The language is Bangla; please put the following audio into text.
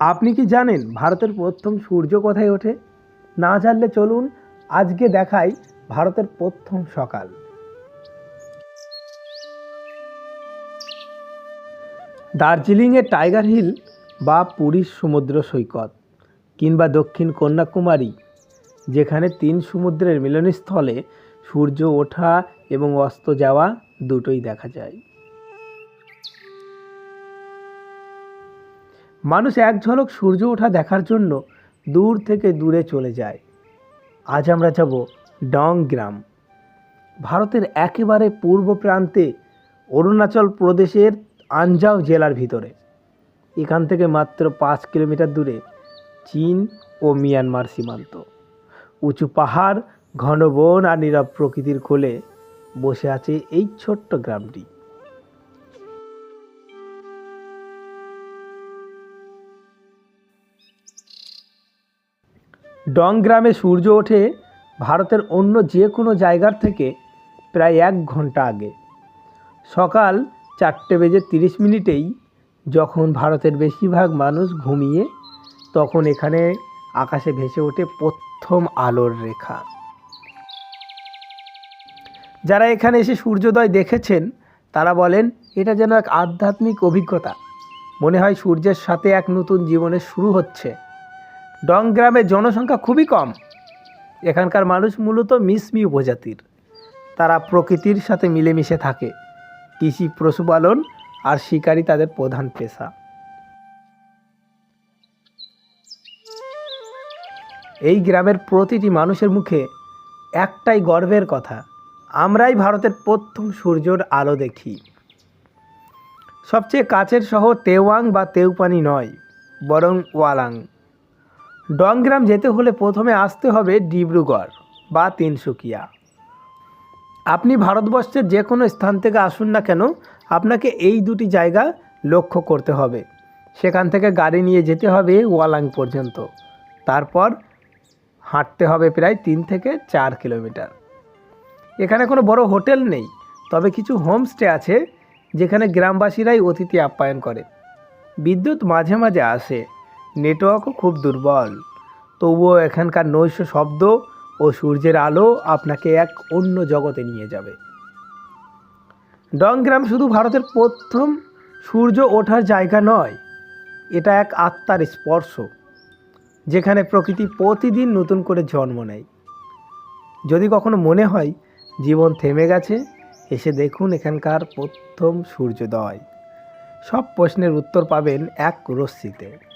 আপনি কি জানেন ভারতের প্রথম সূর্য কোথায় ওঠে? না জানলে চলুন আজকে দেখাই ভারতের প্রথম সকাল। দার্জিলিংয়ের টাইগার হিল বা পুরীর সমুদ্র সৈকত কিংবা দক্ষিণ কন্যাকুমারী, যেখানে তিন সমুদ্রের মিলনস্থলে সূর্য ওঠা এবং অস্ত যাওয়া দুটোই দেখা যায়। মানুষ এক ঝলক সূর্য ওঠা দেখার জন্য দূর থেকে দূরে চলে যায়। আজ আমরা যাব ডং গ্রাম ভারতের একেবারে পূর্ব প্রান্তে অরুণাচল প্রদেশের আঞ্জাও জেলার ভিতরে। এখান থেকে মাত্র পাঁচ কিলোমিটার দূরে চীন ও মিয়ানমার সীমান্ত। উঁচু পাহাড়, ঘন বন আর নীরব প্রকৃতির কোলে বসে আছে এই ছোট্ট গ্রামটি। ডং গ্রামে সূর্য ওঠে ভারতের অন্য যে কোনো জায়গার থেকে প্রায় এক ঘণ্টা আগে। সকাল চারটে বেজে তিরিশ মিনিটেই যখন ভারতের বেশিরভাগ মানুষ ঘুমিয়ে, তখন এখানে আকাশে ভেসে ওঠে প্রথম আলোর রেখা। যারা এখানে এসে সূর্যোদয় দেখেছেন, তারা বলেন, এটা যেন এক আধ্যাত্মিক অভিজ্ঞতা। মনে হয় সূর্যের সাথে এক নতুন জীবনের শুরু হচ্ছে। ডং গ্রামের জনসংখ্যা খুবই কম। এখানকার মানুষ মূলত মিসমি উপজাতির। তারা প্রকৃতির সাথে মিলেমিশে থাকে। কৃষি, পশুপালন আর শিকারই তাদের প্রধান পেশা। এই গ্রামের প্রতিটি মানুষের মুখে একটাই গর্বের কথা, আমরাই ভারতের প্রথম সূর্যর আলো দেখি। সবচেয়ে কাছের শহর তেওয়াং বা তেউপানি নয়, বরং ওয়ালাং। ডংগ্রাম যেতে হলে প্রথমে আসতে হবে ডিব্রুগড় বা তিনসুকিয়া। আপনি ভারতবর্ষের যে কোনো স্থান থেকে আসুন না কেন, আপনাকে এই দুটি জায়গা লক্ষ্য করতে হবে। সেখান থেকে গাড়ি নিয়ে যেতে হবে ওয়ালাং পর্যন্ত। তারপর হাঁটতে হবে প্রায় তিন থেকে চার কিলোমিটার। এখানে কোনো বড় হোটেল নেই, তবে কিছু হোমস্টে আছে, যেখানে গ্রামবাসীরাই অতিথি আপ্যায়ন করে। বিদ্যুৎ মাঝে মাঝে আসে। নেটওয়ার্কও খুব দুর্বল। তবুও এখানকার নৈশ শব্দ ও সূর্যের আলো আপনাকে এক অন্য জগতে নিয়ে যাবে। ডংগ্রাম শুধু ভারতের প্রথম সূর্য ওঠার জায়গা নয়, এটা এক আত্মার স্পর্শ, যেখানে প্রকৃতি প্রতিদিন নতুন করে জন্ম নেয়। যদি কখনো মনে হয় জীবন থেমে গেছে, এসে দেখুন এখানকার প্রথম সূর্যোদয়। সব প্রশ্নের উত্তর পাবেন এক রশ্মিতে।